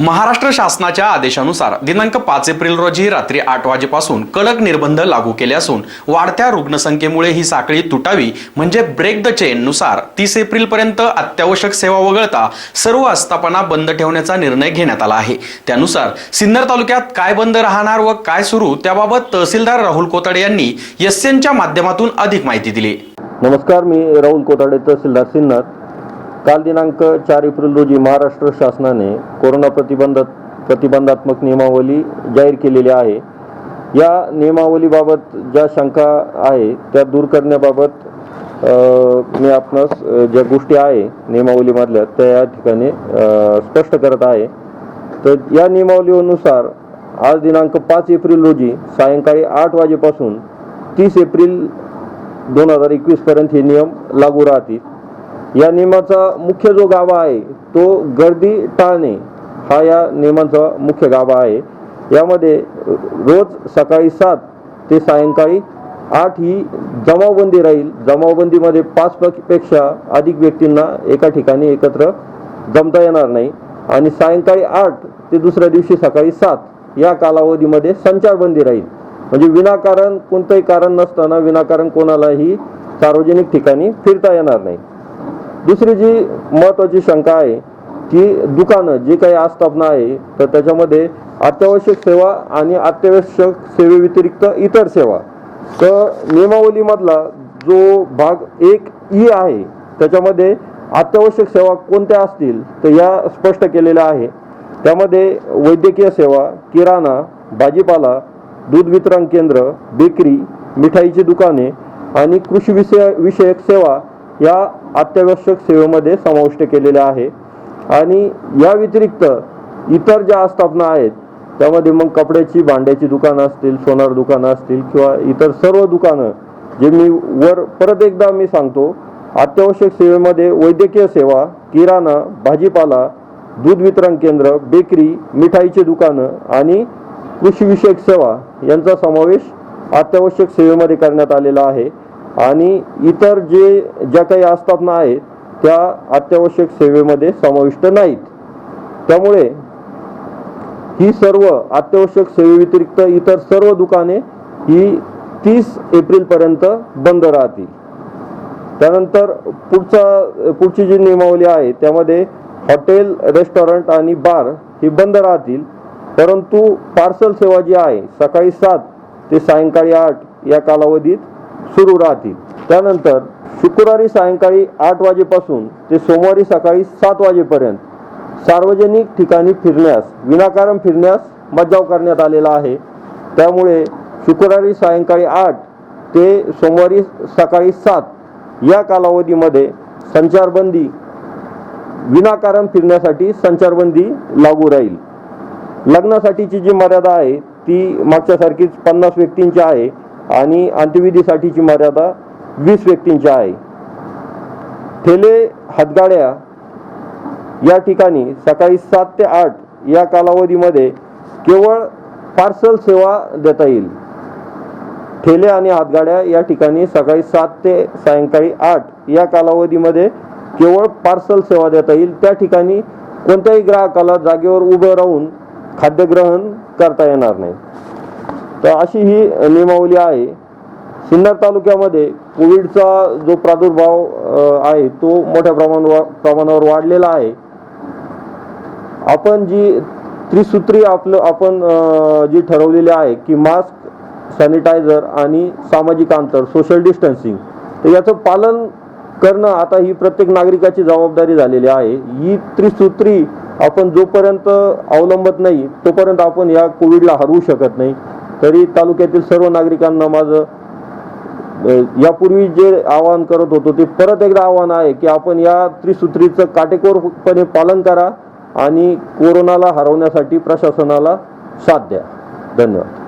महाराष्ट्र शासनाच्या आदेशानुसार दिनांक पाच एप्रिल रोजी रात्री आठ वाजेपासून कडक निर्बंध लागू केले असून वाढत्या रुग्णसंख्येमुळे ही साखळी तुटावी म्हणजे ब्रेक द चेन नुसार तीस एप्रिल पर्यंत अत्यावश्यक सेवा वगळता सर्व आस्थापना बंद ठेवण्याचा निर्णय घेण्यात आला आहे. त्यानुसार सिन्नर तालुक्यात काय बंद राहणार व काय सुरू त्याबाबत तहसीलदार राहुल कोताडे यांनी एसएनच्या माध्यमातून अधिक माहिती दिली. नमस्कार मी राहुल कोताडे तहसीलदार सिन्नर. काल दिनांक चार एप्रिल रोजी महाराष्ट्र शासनाने कोरोना प्रतिबंध प्रतिबंधात्मक नियमावली जाहीर केलेली आहे. या नियमावलीबाबत ज्या शंका आहे त्या दूर करण्याबाबत मी आपणास ज्या गोष्टी आहे नियमावलीमधल्या त्या या ठिकाणी स्पष्ट करत आहे. तर या नियमावलीनुसार आज दिनांक पाच एप्रिल रोजी सायंकाळी आठ वाजेपासून तीस एप्रिल दोन हजार एकवीसपर्यंत हे नियम लागू राहतील. या नियमाचा मुख्य जो गाभा आहे तो गर्दी टाळणे हा या नियमाचा मुख्य गाभा आहे. यामध्ये रोज सकाळी सात ते सायंकाळी आठ ही जमावबंदी राहील. जमावबंदीमध्ये पाच पेक्षा अधिक व्यक्तींना एका ठिकाणी एकत्र जमता येणार नाही. आणि सायंकाळी आठ ते दुसऱ्या दिवशी सकाळी सात या कालावधीमध्ये संचारबंदी राहील. म्हणजे विनाकारण कोणतंही कारण नसताना विनाकारण कोणालाही सार्वजनिक ठिकाणी फिरता येणार नाही. दुसरी जी महत्त्वाची शंका आहे की दुकानं जी काही आस्थापना आहे तर त्याच्यामध्ये अत्यावश्यक सेवा आणि अत्यावश्यक सेवेव्यतिरिक्त इतर सेवा. तर नियमावलीमधला जो भाग एक ई आहे त्याच्यामध्ये अत्यावश्यक सेवा कोणत्या असतील तर या स्पष्ट केलेल्या आहे. त्यामध्ये वैद्यकीय सेवा किराणा भाजीपाला दूध वितरण केंद्र बेकरी मिठाईची दुकाने आणि कृषी विषय विषयक सेवा या अत्यावश्यक सेवेमध्ये समाविष्ट केलेले आहे. आणि या व्यतिरिक्त इतर ज्या आस्थापना आहेत त्यामध्ये मग कपड्याची भांड्याची दुकानं असतील सोनार दुकानं असतील किंवा इतर सर्व दुकानं जे मी वर परत एकदा मी सांगतो अत्यावश्यक सेवेमध्ये वैद्यकीय सेवा किराणा भाजीपाला दूध वितरण केंद्र बेकरी मिठाईची दुकानं आणि कृषीविषयक सेवा यांचा समावेश अत्यावश्यक सेवेमध्ये करण्यात आलेला आहे. आणि इतर जे ज्या काही आस्थापना आहेत त्या अत्यावश्यक सेवेमध्ये समाविष्ट नाहीत. त्यामुळे ही सर्व अत्यावश्यक सेवेव्यतिरिक्त इतर सर्व दुकाने ही तीस एप्रिलपर्यंत बंद राहतील. त्यानंतर पुढचा पुढची जी नियमावली आहे त्यामध्ये हॉटेल रेस्टॉरंट आणि बार ही बंद राहतील. परंतु पार्सल सेवा जी आहे सकाळी सात ते सायंकाळी आठ या कालावधीत सुरू राहतील. त्यानंतर शुक्रवारी सायंकाळी आठ वाजेपासून ते सोमवारी सकाळी सात वाजेपर्यंत सार्वजनिक ठिकाणी फिरण्यास विनाकारण फिरण्यास मज्जाव करण्यात आलेला आहे. त्यामुळे शुक्रवारी सायंकाळी आठ ते सोमवारी सकाळी सात या कालावधीमध्ये संचारबंदी विनाकारण फिरण्यासाठी संचारबंदी लागू राहील. लग्नासाठीची जी मर्यादा आहे ती मागच्यासारखीच पन्नास व्यक्तींची आहे. आणि अंत्यविधीसाठीची मर्यादा वीस व्यक्तींची आहे. ठेले हातगाड्या या ठिकाणी सकाळी सात ते आठ या कालावधीमध्ये केवळ पार्सल सेवा देता येईल. ठेले आणि हातगाड्या या ठिकाणी सकाळी सात ते सायंकाळी आठ या कालावधीमध्ये केवळ पार्सल सेवा देता येईल. त्या ठिकाणी कोणत्याही ग्राहकाला जागेवर उभं राहून खाद्यग्रहण करता येणार नाही. तर अशी ही नियमावली आहे. सिन्नर तालुक्यामध्ये कोविडचा जो प्रादुर्भाव आहे तो मोठ्या प्रमाणावर प्रमाणावर वाढलेला आहे. आपण जी त्रिसूत्री आपलं आपण जी ठरवलेली आहे की मास्क सॅनिटायझर आणि सामाजिक अंतर सोशल डिस्टन्सिंग तर याचं पालन करणं आता ही प्रत्येक नागरिकाची जबाबदारी झालेली आहे. ही त्रिसूत्री आपण जोपर्यंत अवलंबत नाही तोपर्यंत आपण या कोविडला हरवू शकत नाही. तरी तालुक्यातील सर्व नागरिकांना माझं यापूर्वी जे आवाहन करत होतो ते परत एकदा आव्हान आहे की आपण या त्रिसूत्रीचं काटेकोरपणे पालन करा आणि कोरोनाला हरवण्यासाठी प्रशासनाला साथ द्या. धन्यवाद.